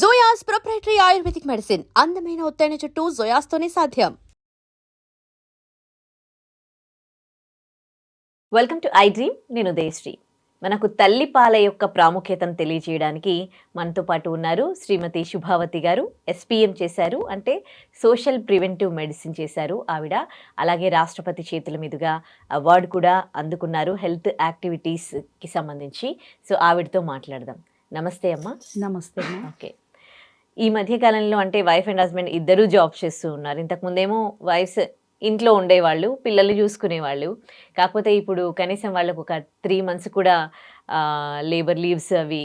జోయాస్ proprietary Ayurvedic medicine అందమైన ఒత్తైన చుట్టూ జోయాస్తోనే సాధ్యం. వెల్కమ్ టు ఐ డ్రీమ్ నేను ఉదయశ్రీ. మనకు తల్లి పాల యొక్క ప్రాముఖ్యతను తెలియజేయడానికి మనతో పాటు ఉన్నారు శ్రీమతి శుభావతి గారు ఎస్పీఎం చేశారు అంటే సోషల్ ప్రివెంటివ్ మెడిసిన్ చేశారు ఆవిడ. అలాగే రాష్ట్రపతి చేతుల మీదుగా అవార్డు కూడా అందుకున్నారు హెల్త్ యాక్టివిటీస్కి సంబంధించి. సో ఆవిడతో మాట్లాడదాం. నమస్తే అమ్మా. నమస్తే అమ్మా. ఓకే. ఈ మధ్య కాలంలో అంటే వైఫ్ అండ్ హస్బెండ్ ఇద్దరూ జాబ్ చేస్తూ ఉన్నారు. ఇంతకు ముందేమో వైఫ్స్ ఇంట్లో ఉండేవాళ్ళు పిల్లలు చూసుకునేవాళ్ళు. కాకపోతే ఇప్పుడు కనీసం వాళ్ళకు ఒక త్రీ మంత్స్ కూడా లేబర్ లీవ్స్ అవి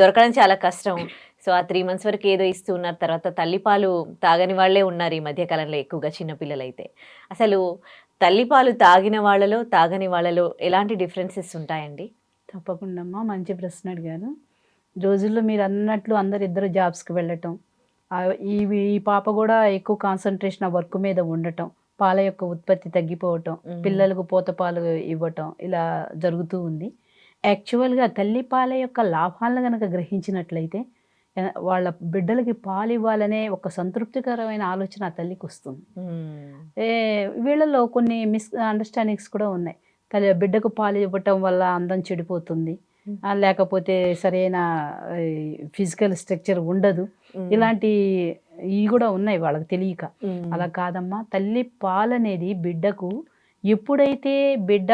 దొరకడం చాలా కష్టం. సో ఆ త్రీ మంత్స్ వరకు ఏదో ఇస్తూ ఉన్నారు. తర్వాత తల్లిపాలు తాగని వాళ్ళే ఉన్నారు ఈ మధ్య కాలంలో ఎక్కువగా చిన్నపిల్లలు అయితే అసలు తల్లిపాలు తాగిన వాళ్ళలో తాగని వాళ్ళలో ఎలాంటి డిఫరెన్సెస్ ఉంటాయండి? తప్పకుండా అమ్మా మంచి ప్రశ్న అడిగారు. రోజుల్లో మీరు అన్నట్లు అందరు ఇద్దరు జాబ్స్కి వెళ్ళటం. ఈ ఈ పాప కూడా ఎక్కువ కాన్సన్ట్రేషన్ ఆ వర్క్ మీద ఉండటం. పాల యొక్క ఉత్పత్తి తగ్గిపోవటం. పిల్లలకు పూత పాలు ఇవ్వటం ఇలా జరుగుతూ ఉంది. యాక్చువల్గా తల్లి పాల యొక్క లాభాలను కనుక గ్రహించినట్లయితే వాళ్ళ బిడ్డలకి పాలు ఇవ్వాలనే ఒక సంతృప్తికరమైన ఆలోచన ఆ తల్లికి వస్తుంది. వీళ్ళలో కొన్ని మిస్ అండర్స్టాండింగ్స్ కూడా ఉన్నాయి. తల్లి బిడ్డకు పాలు ఇవ్వటం వల్ల అందం చెడిపోతుంది. లేకపోతే సరైన ఫిజికల్ స్ట్రక్చర్ ఉండదు. ఇలాంటి ఇవి కూడా ఉన్నాయి వాళ్ళకి తెలియక. అలా కాదమ్మా తల్లి పాలు అనేది బిడ్డకు ఎప్పుడైతే బిడ్డ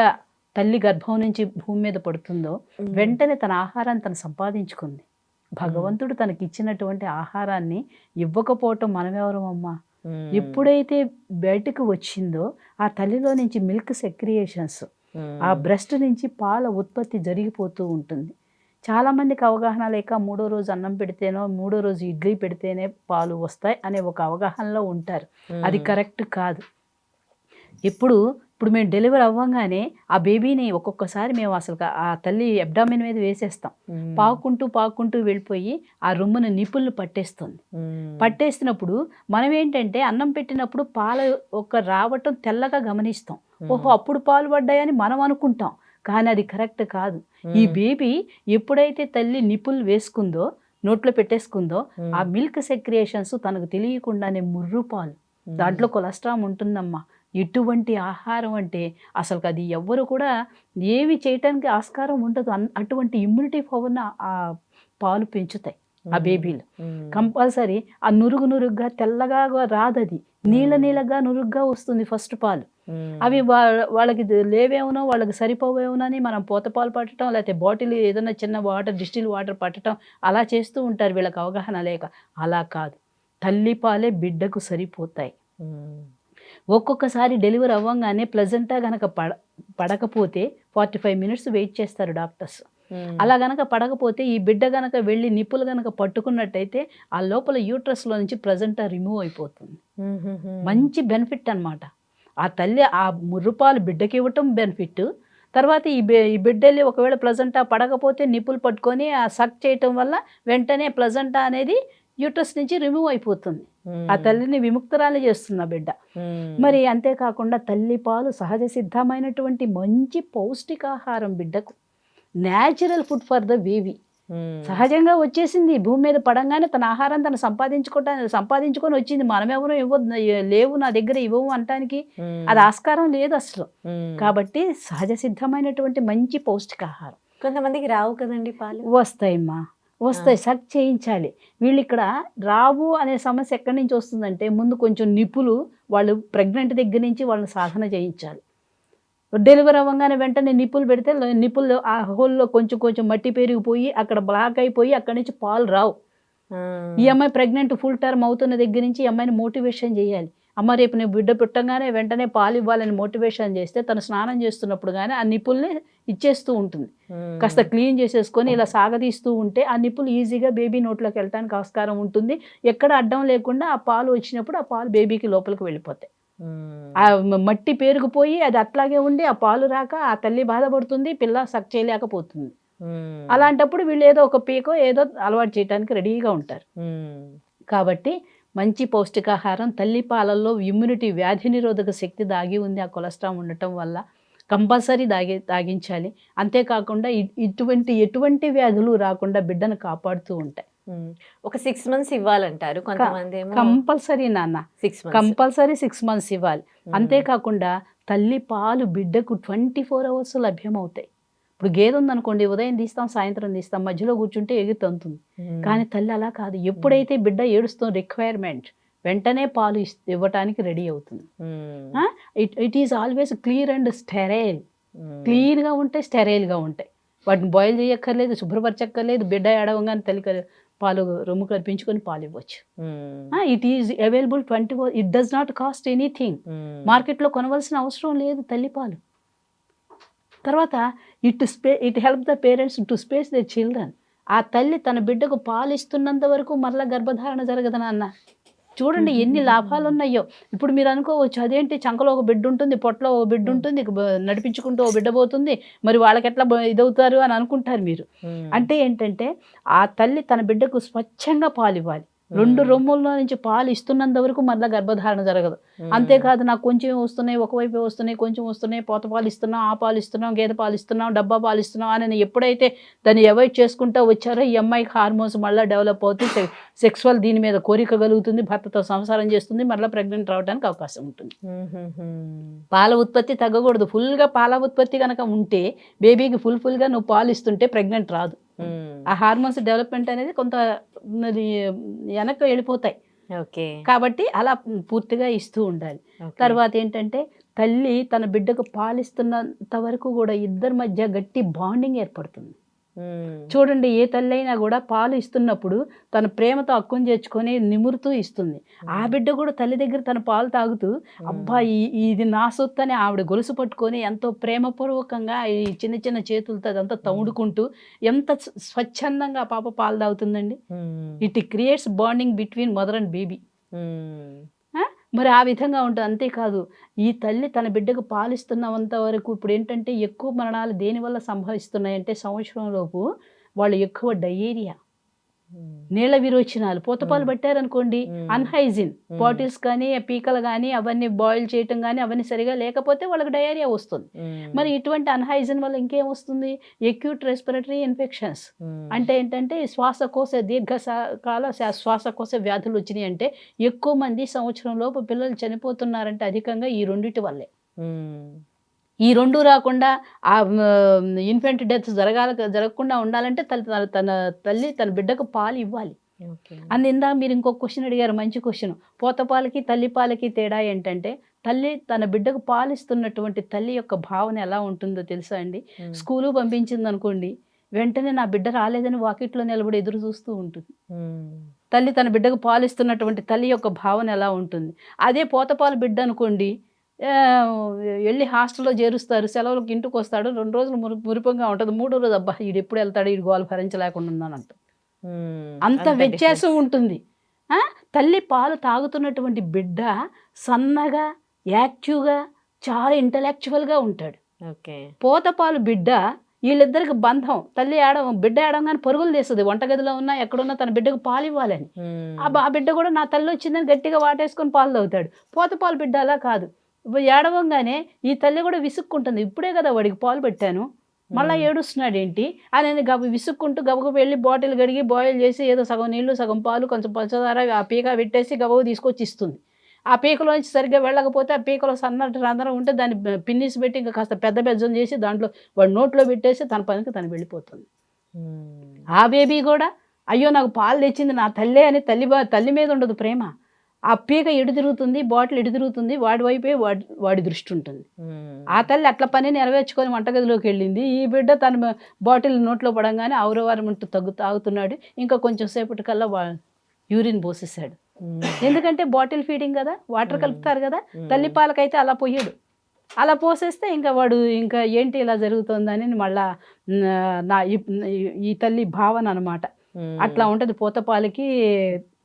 తల్లి గర్భం నుంచి భూమి మీద పడుతుందో. వెంటనే తన ఆహారాన్ని తను సంపాదించుకుంది భగవంతుడు తనకి ఇచ్చినటువంటి ఆహారాన్ని ఇవ్వకపోవటం మనమెవరమమ్మా మ్మ్. ఎప్పుడైతే బయటకు వచ్చిందో ఆ తల్లిలో నుంచి మిల్క్ సెక్రియేషన్స్. ఆ. బ్రెస్ట్ నుంచి పాల ఉత్పత్తి జరిగిపోతూ ఉంటుంది. చాలామందికి అవగాహన లేక మూడో రోజు అన్నం పెడితేనో మూడో రోజు ఇడ్లీ పెడితేనే పాలు వస్తాయి అనే ఒక అవగాహనలో ఉంటారు. అది. కరెక్ట్ కాదు. ఇప్పుడు ఇప్పుడు మేము డెలివరీ అవ్వగానే ఆ బేబీని ఒక్కొక్కసారి మేము అసలు ఆ తల్లి అబ్డామిన్ మీద వేసేస్తాం. పాకుంటూ పాకుంటూ వెళ్ళిపోయి ఆ రొమ్మున నిపుల్ని పట్టేస్తుంది మ్మ్. పట్టేసినప్పుడు మనం ఏంటంటే అన్నం పెట్టినప్పుడు పాలు ఒక రావటం తెల్లగా గమనిస్తాం ఓహో అప్పుడు పాలు పడ్డాయని మనం అనుకుంటాం కానీ అది కరెక్ట్ కాదు ఈ. బేబీ ఎప్పుడైతే తల్లి నిపుల్ వేసుకుందో నోట్లో పెట్టేసుకుందో. ఆ మిల్క్ సెక్రియేషన్స్ తనకు తెలియకుండానే ముర్రు పాలు. దాంట్లో కొలెస్ట్రాల్ ఉంటుందమ్మా ఎటువంటి ఆహారం అంటే అసలు అది ఎవ్వరు కూడా ఏమి చేయటానికి ఆస్కారం ఉండదు అన్- అటువంటి ఇమ్యూనిటీ పవర్ని ఆ పాలు పెంచుతాయి ఆ. బేబీలు. కంపల్సరీ ఆ నురుగు నురుగ్గా తెల్లగా రాదు అది నీళ్ళ నీళ్ళగా నురుగ్గా వస్తుంది ఫస్ట్ పాలు. అవి వాళ్ళకి లేవేమనో వాళ్ళకి సరిపోవేమోనని మనం పోత పాలు పట్టడం లేకపోతే బాటిల్ ఏదైనా చిన్న వాటర్ డిస్టిల్ వాటర్ పట్టడం అలా చేస్తూ ఉంటారు వీళ్ళకి అవగాహన లేక అలా కాదు తల్లి పాలే బిడ్డకు సరిపోతాయి. ఒక్కొక్కసారి డెలివరీ అవ్వగానే ప్లజెంటా గనక పడ పడకపోతే ఫార్టీ ఫైవ్ మినిట్స్ వెయిట్ చేస్తారు డాక్టర్స్ మ్మ్. అలా గనక పడకపోతే ఈ బిడ్డ గనక వెళ్ళి నిప్పులు గనక పట్టుకున్నట్టయితే ఆ లోపల యూట్రస్లో నుంచి ప్లజెంటా రిమూవ్ అయిపోతుంది. మంచి బెనిఫిట్ అన్నమాట ఆ తల్లి ఆ ముర్రుపాలు బిడ్డకి ఇవ్వటం బెనిఫిట్ తర్వాత ఈ బి ఈ బిడ్డ వెళ్ళి ఒకవేళ ప్లజంటా పడకపోతే నిప్పులు పట్టుకొని ఆ సక్ చేయటం వల్ల వెంటనే ప్లజంటా అనేది యూట్రస్ నుంచి రిమూవ్ అయిపోతుంది. ఆ తల్లిని విముక్తరాలు చేస్తుంది ఆ బిడ్డ. మరి అంతేకాకుండా తల్లి పాలు సహజ సిద్ధమైనటువంటి మంచి పౌష్టికాహారం బిడ్డకు. Natural food for the baby. సహజంగా వచ్చేసింది. భూమి మీద పడంగానే తన ఆహారం తను సంపాదించుకోవటానికి సంపాదించుకొని వచ్చింది. మనమెవరూ ఇవ్వద్దు. లేవు నా దగ్గర ఇవ్వము అంటానికి మ్మ్. అది ఆస్కారం లేదు అసలు. కాబట్టి సహజ సిద్ధమైనటువంటి మంచి పౌష్టికాహారం. కొంతమందికి రావు కదండి పాలు. వస్తాయమ్మా. వస్తాయి. సక్ చేయించాలి. వీళ్ళు ఇక్కడ రావు అనే సమస్య ఎక్కడి నుంచి వస్తుందంటే ముందు కొంచెం నిపులు వాళ్ళు ప్రెగ్నెంట్ దగ్గర నుంచి వాళ్ళని సాధన చేయించాలి. డెలివరీ అవ్వగానే వెంటనే నిప్పులు పెడితే నిప్పులు ఆ హోల్లో కొంచెం కొంచెం మట్టి పెరిగిపోయి అక్కడ బ్లాక్ అయిపోయి అక్కడి నుంచి పాలు రావు. ఈ అమ్మాయి ప్రెగ్నెంట్ ఫుల్ టర్మ్ అవుతున్న దగ్గర నుంచి ఈ అమ్మాయిని మోటివేషన్ చేయాలి. అమ్మ రేపు నేను బిడ్డ పుట్టంగానే వెంటనే పాలు ఇవ్వాలని మోటివేషన్ చేస్తే తను స్నానం చేస్తున్నప్పుడు కానీ ఆ నిప్పుల్ని ఇచ్చేస్తూ ఉంటుంది. కాస్త క్లీన్ చేసేసుకొని ఇలా సాగదీస్తూ ఉంటే ఆ నిప్పులు ఈజీగా బేబీ నోట్లోకి వెళ్ళడానికి ఆస్కారం ఉంటుంది ఎక్కడ అడ్డం లేకుండా ఆ పాలు వచ్చినప్పుడు ఆ పాలు బేబీకి లోపలికి వెళ్ళిపోతాయి. ఆ మట్టి పేరుకుపోయి అది అట్లాగే ఉండి ఆ పాలు రాక ఆ తల్లి బాధపడుతుంది పిల్ల సక్ చేయలేకపోతుంది. అలాంటప్పుడు వీళ్ళు ఏదో ఒక పీకో ఏదో అలవాటు చేయడానికి రెడీగా ఉంటారు. కాబట్టి మంచి పౌష్టికాహారం తల్లి పాలల్లో ఇమ్యూనిటీ వ్యాధి నిరోధక శక్తి దాగి ఉంది. ఆ కొలెస్ట్రాల్ ఉండటం వల్ల కంపల్సరీ దాగి తాగించాలి అంతేకాకుండా ఇటువంటి ఎటువంటి వ్యాధులు రాకుండా బిడ్డను కాపాడుతూ ఉంటాయి. ఒక సిక్స్ మంత్స్ ఇవ్వాలంటారు. కొంతమంది కంపల్సరీ నాన్న. సిక్స్ కంపల్సరీ సిక్స్ మంత్స్ ఇవ్వాలి. అంతేకాకుండా తల్లి పాలు బిడ్డకు ట్వంటీ ఫోర్ అవర్స్ లభ్యమవుతాయి. ఇప్పుడు గేదె ఉందనుకోండి ఉదయం తీస్తాం సాయంత్రం తీస్తాం మధ్యలో కూర్చుంటే ఎగి తంతుంది. కానీ తల్లి అలా కాదు. ఎప్పుడైతే బిడ్డ ఏడుస్తుంది రిక్వైర్మెంట్ వెంటనే పాలు ఇవ్వటానికి రెడీ అవుతుంది. It it is always clear and sterile క్లీన్గా ఉంటే స్టెరైల్గా ఉంటాయి. వాటిని బాయిల్ చేయక్కర్లేదు శుభ్రపరచక్కర్లేదు బిడ్డ ఏడవగానే తల్లి పాలు రొమ్ము కల్పించుకొని పాలు ఇవ్వచ్చు. It is available twenty four it does not cost anything మార్కెట్లో కొనవలసిన అవసరం లేదు తల్లిపాలు తర్వాత it స్పే it help the parents to space the children ఆ తల్లి తన బిడ్డకు పాలు ఇస్తున్నంత వరకు మరలా గర్భధారణ జరగదు నాన్న. చూడండి ఎన్ని లాభాలు ఉన్నాయో ఇప్పుడు మీరు అనుకోవచ్చు అదేంటి చంకలో ఒక బిడ్డ ఉంటుంది పొట్టలో ఒక బిడ్డ ఉంటుంది నడిపించుకుంటూ ఒక బిడ్డ పోతుంది మరి వాళ్ళకి ఎట్లా ఇదవుతారు అని అనుకుంటారు మీరు. అంటే ఏంటంటే ఆ తల్లి తన బిడ్డకు స్వచ్ఛంగా పాలు ఇవ్వాలి రెండు రొమ్ముల్లో నుంచి పాలు ఇస్తున్నంత వరకు మళ్ళీ గర్భధారణ జరగదు. అంతేకాదు నాకు కొంచెం వస్తున్నాయి ఒకవైపే వస్తున్నాయి కొంచెం వస్తున్నాయి పోత పాలు ఇస్తున్నాం ఆ పాలు ఇస్తున్నాం గేదె పాలు ఇస్తున్నాం డబ్బా పాలు ఇస్తున్నాం అని ఎప్పుడైతే దాన్ని అవాయిడ్ చేసుకుంటూ వచ్చారో ఈ అమ్మాయికి హార్మోన్స్ మళ్ళీ డెవలప్ అవుతుంది సెక్సువల్ దీని మీద కోరిక కలుగుతుంది భర్తతో సంసారం చేస్తుంది మళ్ళీ ప్రెగ్నెంట్ రావడానికి అవకాశం ఉంటుంది. పాల ఉత్పత్తి తగ్గకూడదు. ఫుల్గా పాల ఉత్పత్తి కనుక ఉంటే బేబీకి ఫుల్ ఫుల్గా నువ్వు పాలు ఇస్తుంటే ప్రెగ్నెంట్ రాదు. ఆ హార్మోన్స్ డెవలప్మెంట్ అనేది కొంత వెనక్కి వెళ్ళిపోతాయి. ఓకే. కాబట్టి అలా పూర్తిగా ఇస్తూ ఉండాలి. తర్వాత ఏంటంటే తల్లి తన బిడ్డకు పాలిస్తున్నంత వరకు కూడా ఇద్దరి మధ్య గట్టి బాండింగ్ ఏర్పడుతుంది. చూడండి ఏ తల్లి అయినా కూడా పాలు ఇస్తున్నప్పుడు తన ప్రేమతో అక్కుని చేర్చుకొని నిమురుతూ ఇస్తుంది. ఆ బిడ్డ కూడా తల్లి దగ్గర తన పాలు తాగుతూ అబ్బా ఇది నా సొత్తు అని ఆవిడ గొలుసు పట్టుకొని ఎంతో ప్రేమపూర్వకంగా ఈ చిన్న చిన్న చేతులతో అదంతా తౌడుకుంటూ ఎంత స్వ- స్వచ్ఛందంగా పాప పాలు తాగుతుందండి. It creates bonding between mother and baby. మరి ఆ విధంగా ఉంటుంది. అంతేకాదు ఈ తల్లి తన బిడ్డకు పాలిస్తున్నంత వరకు ఇప్పుడు ఏంటంటే ఎక్కువ మరణాలు దేనివల్ల సంభవిస్తున్నాయంటే సంవత్సరంలోపు వాళ్ళు ఎక్కువ డయేరియా. నీళ్ళ విరోచనాలు. పూతపాలు పట్టారనుకోండి అన్హైజిన్ బాటిల్స్ కానీ పీకలు కానీ అవన్నీ బాయిల్ చేయటం కానీ అవన్నీ సరిగా లేకపోతే వాళ్ళకి డయేరియా వస్తుంది. మరి ఇటువంటి అన్హైజిన్ వల్ల ఇంకేం వస్తుంది? ఎక్యూట్ రెస్పిరేటరీ ఇన్ఫెక్షన్స్ అంటే ఏంటంటే శ్వాసకోశ దీర్ఘకాల శ్వాసకోశ వ్యాధులు వచ్చినాయి అంటే ఎక్కువ మంది సంవత్సరంలోపు పిల్లలు చనిపోతున్నారంటే అధికంగా ఈ రెండిటి వల్లే. ఈ రెండు రాకుండా ఆ ఇన్ఫెంట్ డెత్ జరగాల జరగకుండా ఉండాలంటే తన తన- తన తల్లి తన బిడ్డకు పాలు ఇవ్వాలి. అని ఇందాక మీరు ఇంకో క్వశ్చన్ అడిగారు మంచి క్వశ్చన్. పోతపాలకి తల్లి పాలకి తేడా ఏంటంటే తల్లి తన బిడ్డకు పాలిస్తున్నటువంటి తల్లి యొక్క భావన ఎలా ఉంటుందో తెలుసా అండి? స్కూలు పంపించింది అనుకోండి వెంటనే నా బిడ్డ రాలేదని వాకిట్లో నిలబడి ఎదురు చూస్తూ ఉంటుంది. తల్లి తన బిడ్డకు పాలిస్తున్నటువంటి తల్లి యొక్క భావన ఎలా ఉంటుంది? అదే పోతపాలు బిడ్డ అనుకోండి వెళ్ళి హాస్టల్లో చేరుస్తారు సెలవులకు ఇంటికి వస్తాడు రెండు రోజులు మురి మురిపంగా ఉంటుంది మూడో రోజు అబ్బా ఈడు ఎప్పుడు వెళ్తాడు ఈడు గోలు భరించలేకుండా ఉన్నానంట అంత వ్యత్యాసం ఉంటుంది? తల్లి పాలు తాగుతున్నటువంటి బిడ్డ సన్నగా యాక్టివ్గా చాలా ఇంటలెక్చువల్గా ఉంటాడు. ఓకే. పోతపాలు బిడ్డ వీళ్ళిద్దరికి బంధం. తల్లి ఆడ బిడ్డ ఆడంగానే పరుగులు తీస్తుంది. వంటగదిలో ఉన్నా ఎక్కడున్నా తన బిడ్డకు పాలు ఇవ్వాలని. ఆ బిడ్డ కూడా నా తల్లి వచ్చిందని గట్టిగా వాటేసుకొని పాలు తాగుతాడు. పోతపాలు బిడ్డ అలా కాదు. ఏడవంగానే ఈ తల్లి కూడా విసుక్కుంటుంది. ఇప్పుడే కదా వాడికి పాలు పెట్టాను. మళ్ళీ ఏడుస్తున్నాడు ఏంటి అని గబ విసుక్కుంటూ గబగబ వెళ్ళి బాటిల్ గడిగి బాయిల్ చేసి ఏదో సగం నీళ్ళు సగం పాలు కొంచెం పంచదార ఆ పీక పెట్టేసి గబగ తీసుకొచ్చి ఇస్తుంది ఆ పీకలోంచి సరిగ్గా వెళ్ళకపోతే ఆ పీకలో సన్నటి రంధ్రం ఉంటే దాన్ని పిన్నిస్ పెట్టి ఇంకా కాస్త పెద్ద బెజ్జం చేసి దాంట్లో వాడు నోట్లో పెట్టేసి తన పనికి తను వెళ్ళిపోతుంది. ఆ బేబీ కూడా అయ్యో నాకు పాలు తెచ్చింది నా తల్లే అని తల్లి తల్లి మీద ఉండదు ప్రేమ. ఆ పీక ఎడు తిరుగుతుంది బాటిల్ ఎడు తిరుగుతుంది వాడి వైపే వాడి వాడి దృష్టి ఉంటుంది. ఆ తల్లి అట్ల పని నెరవేర్చుకొని వంటగదిలోకి వెళ్ళింది. ఈ బిడ్డ తన బాటిల్ నోట్లో పడంగానే ఔరవారం ఉంటూ తగ్గు తాగుతున్నాడు. ఇంకా కొంచెం సేపటి కల్లా వా యూరిన్ పోసేసాడు ఎందుకంటే బాటిల్ ఫీడింగ్ కదా వాటర్ కలుపుతారు కదా తల్లి పాలకైతే అలా పోయాడు. అలా పోసేస్తే ఇంకా వాడు ఇంకా ఏంటి ఇలా జరుగుతుందని మళ్ళా న- ఈ తల్లి భావన అనమాట అట్లా ఉంటది పూతపాలకి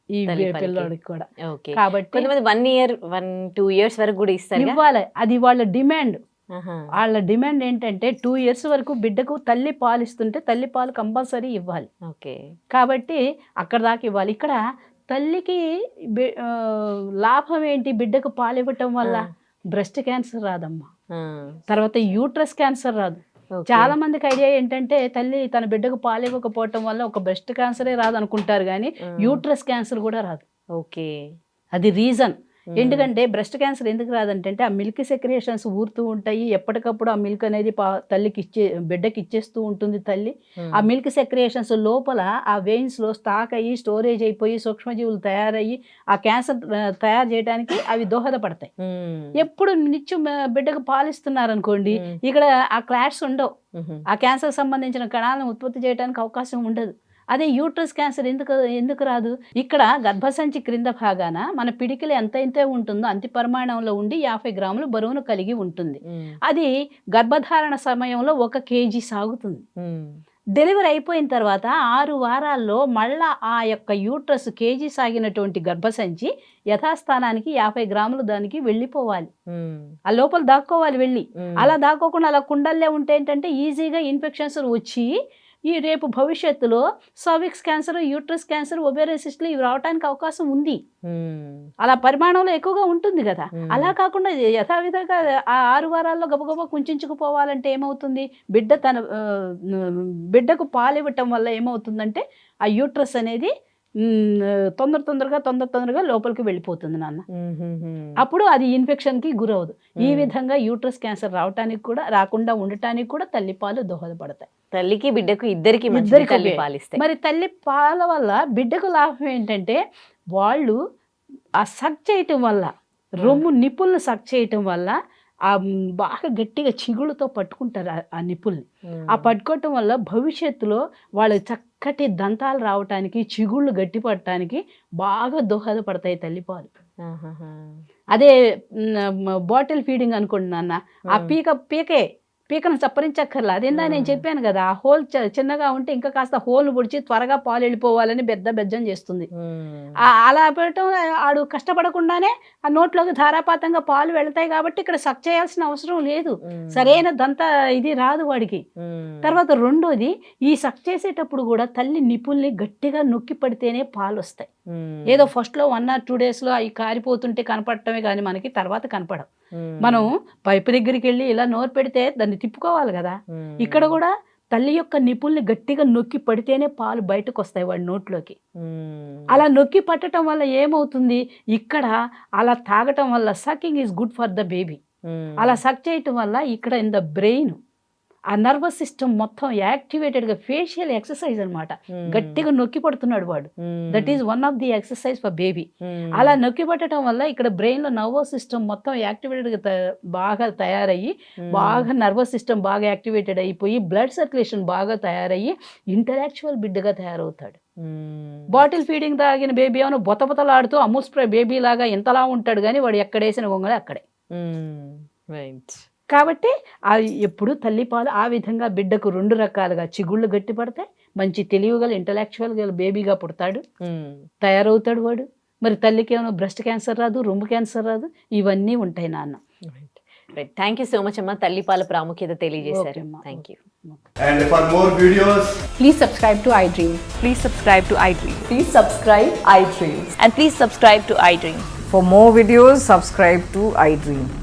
ఈ. పిల్లోడికి కూడా. కాబట్టి కొంతమంది one year one two years వరకు కూడా ఇస్తారు ఇవ్వాలి. అది వాళ్ళ డిమాండ్. వాళ్ళ డిమాండ్ ఏంటంటే టూ ఇయర్స్ వరకు బిడ్డకు తల్లి పాలు ఇస్తుంటే తల్లి పాలు కంపల్సరీ ఇవ్వాలి. ఓకే. కాబట్టి అక్కడ దాకా ఇవ్వాలి. ఇక్కడ తల్లికి లాభం ఏంటి? బిడ్డకు పాలు ఇవ్వటం వల్ల బ్రెస్ట్ క్యాన్సర్ రాదమ్మా. తర్వాత యూట్రస్ క్యాన్సర్ రాదు. చాలా మందికి ఐడియా ఏంటంటే తల్లి తన బిడ్డకు పాలు ఇవ్వకపోవటం వల్ల ఒక బ్రెస్ట్ క్యాన్సరే రాదు అనుకుంటారు కానీ. యూట్రస్ క్యాన్సర్ కూడా రాదు ఓకే అది రీజన్. ఎందుకంటే బ్రెస్ట్ క్యాన్సర్ ఎందుకు రాదంటే ఆ మిల్క్ సెక్రియేషన్స్ ఊరుతూ ఉంటాయి ఎప్పటికప్పుడు ఆ మిల్క్ అనేది తల్లికి ఇచ్చే బిడ్డకి ఇచ్చేస్తూ ఉంటుంది తల్లి. ఆ మిల్క్ సెక్రియేషన్స్ లోపల ఆ veins లో స్టాక్ అయ్యి స్టోరేజ్ అయిపోయి సూక్ష్మజీవులు తయారయ్యి ఆ క్యాన్సర్ తయారు చేయడానికి అవి దోహదపడతాయి. ఎప్పుడు నిత్యం బిడ్డకు పాలిస్తున్నారు అనుకోండి Mm. ఇక్కడ ఆ క్లాట్స్ ఉండవు. ఆ క్యాన్సర్ సంబంధించిన కణాలను ఉత్పత్తి చేయడానికి అవకాశం ఉండదు అదే యూట్రస్ క్యాన్సర్ ఎందుకు ఎందుకు రాదు ఇక్కడ గర్భసంచి క్రింద భాగాన మన పిడికిలు ఎంత అయితే ఉంటుందో అంతి పరిమాణంలో ఉండి యాభై గ్రాములు బరువును కలిగి ఉంటుంది. అది గర్భధారణ సమయంలో ఒక కేజీ సాగుతుంది. డెలివరీ అయిపోయిన తర్వాత ఆరు వారాల్లో మళ్ళా ఆ యొక్క యూట్రస్ కేజీ సాగినటువంటి గర్భసంచి యథాస్థానానికి యాభై గ్రాములు దానికి వెళ్ళిపోవాలి. ఆ లోపల దాక్కోవాలి వెళ్ళి. అలా దాక్కోకుండా అలా కుండల్లే ఉంటే ఏంటంటే ఈజీగా ఇన్ఫెక్షన్స్ వచ్చి ఈ రేపు భవిష్యత్తులో సర్విక్స్ క్యాన్సర్ యూట్రస్ క్యాన్సర్ ఒబేరసిస్ట్లు ఇవి రావడానికి అవకాశం ఉంది. అలా పరిమాణంలో ఎక్కువగా ఉంటుంది కదా. అలా కాకుండా యథావిధంగా ఆ ఆరు వారాల్లో గబగబా కుంచుకుపోవాలంటే ఏమవుతుంది బిడ్డ తన బిడ్డకు పాలు ఇవ్వటం వల్ల ఏమవుతుందంటే ఆ యూట్రస్ అనేది తొందర తొందరగా తొందర తొందరగా లోపలికి వెళ్ళిపోతుంది నాన్న. అప్పుడు అది ఇన్ఫెక్షన్కి గురవదు ఈ. విధంగా యూట్రస్ క్యాన్సర్ రావటానికి కూడా రాకుండా ఉండటానికి కూడా తల్లిపాలు దోహదపడతాయి తల్లికి బిడ్డకు ఇద్దరికి ఇద్దరికీ తల్లి ఉపయోగం. పాలిస్తే మరి తల్లి పాల వల్ల బిడ్డకు లాభం ఏంటంటే వాళ్ళు ఆ సక్ చేయటం వల్ల రొమ్ము నిప్పుల్ని సక్ చేయటం వల్ల ఆ బాగా గట్టిగా చిగుళ్ళతో పట్టుకుంటారు ఆ- నిప్పుల్ని. ఆ పట్టుకోవటం వల్ల భవిష్యత్తులో వాళ్ళు చక్కటి దంతాలు రావటానికి చిగుళ్ళు గట్టి పడటానికి బాగా దోహదపడతాయి తల్లిపాలు. అదే బాటిల్ ఫీడింగ్ అనుకోండి నాన్న ఆ. పీక పీకే పీకను చప్పరించక్కర్లా అదేందా నేను. చెప్పాను కదా ఆ హోల్ చిన్నగా ఉంటే ఇంకా కాస్త హోల్ పొడిచి త్వరగా పాలు వెళ్ళిపోవాలని పెద్ద బెజ్జం చేస్తుంది. ఆ- అలా పెట్టడం ఆడు కష్టపడకుండానే ఆ నోట్లోకి ధారాపాతంగా పాలు వెళ్తాయి కాబట్టి ఇక్కడ సక్ చేయాల్సిన అవసరం లేదు. సరైన దంత ఇది రాదు వాడికి. తర్వాత రెండోది ఈ సక్ చేసేటప్పుడు కూడా తల్లి నిపుల్ని గట్టిగా నొక్కి పడితేనే పాలు వస్తాయి ఏదో ఫస్ట్లో వన్ ఆర్ టూ డేస్లో అవి కారిపోతుంటే కనపడటమే కానీ మనకి తర్వాత కనపడవు. మనం పైపు దగ్గరికి వెళ్ళి ఇలా నోరు పెడితే దాన్ని తిప్పుకోవాలి కదా. ఇక్కడ కూడా తల్లి యొక్క నిపుల్ని గట్టిగా నొక్కి పడితేనే పాలు బయటకు వస్తాయి వాడి నోట్లోకి. అలా నొక్కి పట్టడం వల్ల ఏమవుతుంది ఇక్కడ అలా తాగటం వల్ల sucking is good for the baby. అలా సక్ చేయటం వల్ల ఇక్కడ ఇన్ ద బ్రెయిన్ ఆ నర్వస్ సిస్టమ్ మొత్తం యాక్టివేటెడ్గా ఫేషియల్ ఎక్సర్సైజ్ అన్నమాట Mm. గట్టిగా నొక్కి పడుతున్నాడు వాడు. That is one of the exercise for baby. అలా నొక్కి పట్టడం వల్ల ఇక్కడ బ్రెయిన్లో నర్వస్ సిస్టమ్ మొత్తం యాక్టివేటెడ్గా బాగా తయారయ్యి. బాగా నర్వస్ సిస్టమ్ బాగా యాక్టివేటెడ్ అయిపోయి బ్లడ్ సర్క్యులేషన్ బాగా తయారయ్యి ఇంటరాక్చువల్ బిడ్డగా తయారవుతాడు. బాటిల్ ఫీడింగ్ తాగిన బేబీ ఏమైనా బొతబొతలాడుతూ అమూల్ స్ప్రే బేబీ లాగా ఇంతలా ఉంటాడు కానీ వాడు ఎక్కడేసిన గొంగళి అక్కడే Mm. కాబట్టి అవి ఎప్పుడు తల్లిపాలు ఆ విధంగా బిడ్డకు రెండు రకాలుగా చిగుళ్ళు గట్టి పడతాయి మంచి తెలివిగల ఇంటలెక్చువల్గా బేబీగా పుడతాడు తయారవుతాడు వాడు. మరి తల్లికి ఏమైనా బ్రెస్ట్ క్యాన్సర్ రాదు రొమ్ము క్యాన్సర్ రాదు ఇవన్నీ ఉంటాయి నాన్న. థ్యాంక్ యూ సో మచ్ అమ్మ. తల్లిపాల ప్రాముఖ్యత తెలియజేశారు. For more videos, subscribe to iDream.